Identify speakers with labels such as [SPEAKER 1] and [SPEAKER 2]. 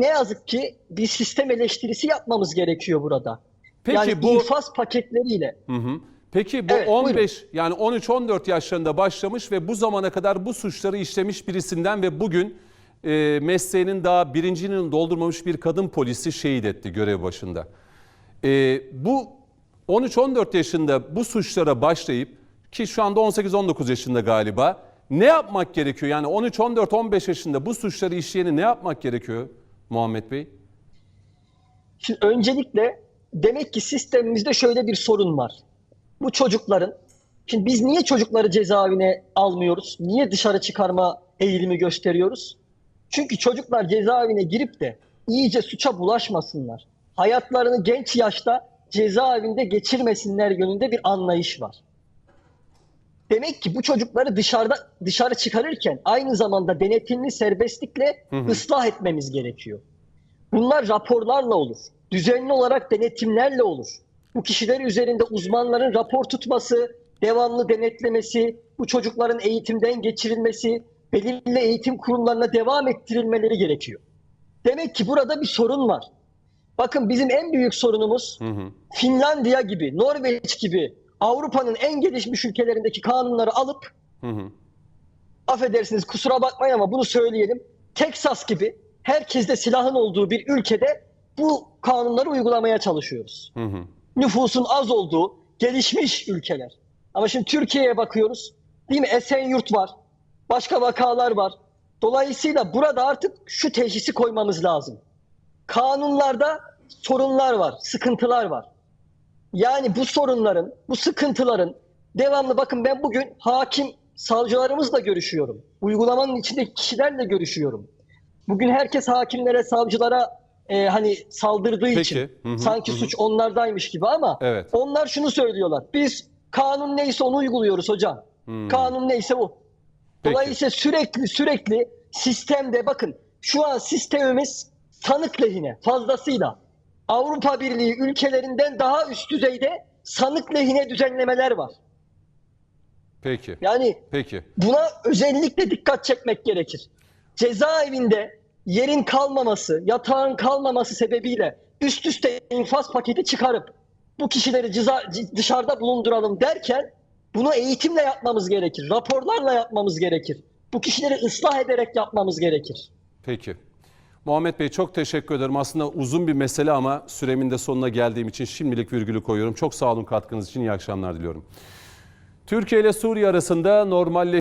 [SPEAKER 1] ne yazık ki bir sistem eleştirisi yapmamız gerekiyor burada.
[SPEAKER 2] Peki
[SPEAKER 1] yani
[SPEAKER 2] bu-
[SPEAKER 1] infaz paketleriyle.
[SPEAKER 2] Hı hı. Peki bu
[SPEAKER 1] Evet,
[SPEAKER 2] 15 yani 13-14 yaşlarında başlamış ve bu zamana kadar bu suçları işlemiş birisinden ve bugün e, mesleğinin daha birinci yılını doldurmamış bir kadın polisi şehit etti görev başında. E, bu 13-14 yaşında bu suçlara başlayıp ki şu anda 18-19 yaşında galiba ne yapmak gerekiyor? Yani 13-14-15 yaşında bu suçları işleyeni ne yapmak gerekiyor Muhammed Bey?
[SPEAKER 1] Şimdi öncelikle demek ki sistemimizde şöyle bir sorun var. Bu çocukların, şimdi biz niye çocukları cezaevine almıyoruz? Niye dışarı çıkarma eğilimi gösteriyoruz? Çünkü çocuklar cezaevine girip de iyice suça bulaşmasınlar. Hayatlarını genç yaşta cezaevinde geçirmesinler yönünde bir anlayış var. Demek ki bu çocukları dışarıda dışarı çıkarırken aynı zamanda denetimli serbestlikle ıslah etmemiz gerekiyor. Bunlar raporlarla olur. Düzenli olarak denetimlerle olur. Bu kişiler üzerinde uzmanların rapor tutması, devamlı denetlemesi, bu çocukların eğitimden geçirilmesi, belirli eğitim kurumlarına devam ettirilmeleri gerekiyor. Demek ki burada bir sorun var. Bakın bizim en büyük sorunumuz Finlandiya gibi, Norveç gibi Avrupa'nın en gelişmiş ülkelerindeki kanunları alıp
[SPEAKER 2] Hı hı.
[SPEAKER 1] affedersiniz kusura bakmayın ama bunu söyleyelim. Texas gibi herkeste silahın olduğu bir ülkede bu kanunları uygulamaya çalışıyoruz.
[SPEAKER 2] Hı hı.
[SPEAKER 1] Nüfusun az olduğu gelişmiş ülkeler. Ama şimdi Türkiye'ye bakıyoruz. Değil mi? Esenyurt var. Başka vakalar var. Dolayısıyla burada artık şu teşhisi koymamız lazım. Kanunlarda sorunlar var, sıkıntılar var. Yani bu sorunların, bu sıkıntıların devamlı bakın ben bugün hakim savcılarımızla görüşüyorum. Uygulamanın içindeki kişilerle görüşüyorum. Bugün herkes hakimlere, savcılara e, hani saldırdığı
[SPEAKER 2] Peki.
[SPEAKER 1] için
[SPEAKER 2] Hı hı,
[SPEAKER 1] sanki
[SPEAKER 2] hı
[SPEAKER 1] suç onlardaymış gibi ama
[SPEAKER 2] Evet.
[SPEAKER 1] onlar şunu söylüyorlar. Biz kanun neyse onu uyguluyoruz hocam. Kanun neyse o.
[SPEAKER 2] Hmm. Peki.
[SPEAKER 1] Dolayısıyla sürekli sürekli sistemde bakın şu an sistemimiz sanık lehine fazlasıyla Avrupa Birliği ülkelerinden daha üst düzeyde sanık lehine düzenlemeler var.
[SPEAKER 2] Peki.
[SPEAKER 1] Yani
[SPEAKER 2] Peki.
[SPEAKER 1] buna özellikle dikkat çekmek gerekir. Cezaevinde yerin kalmaması, yatağın kalmaması sebebiyle üst üste infaz paketi çıkarıp bu kişileri ceza- dışarıda bulunduralım derken bunu eğitimle yapmamız gerekir. Raporlarla yapmamız gerekir. Bu kişileri ıslah ederek yapmamız gerekir.
[SPEAKER 2] Peki. Muhammed Bey çok teşekkür ederim. Aslında uzun bir mesele ama süremin de sonuna geldiğim için şimdilik virgülü koyuyorum. Çok sağ olun katkınız için. İyi akşamlar diliyorum. Türkiye ile Suriye arasında normalleşme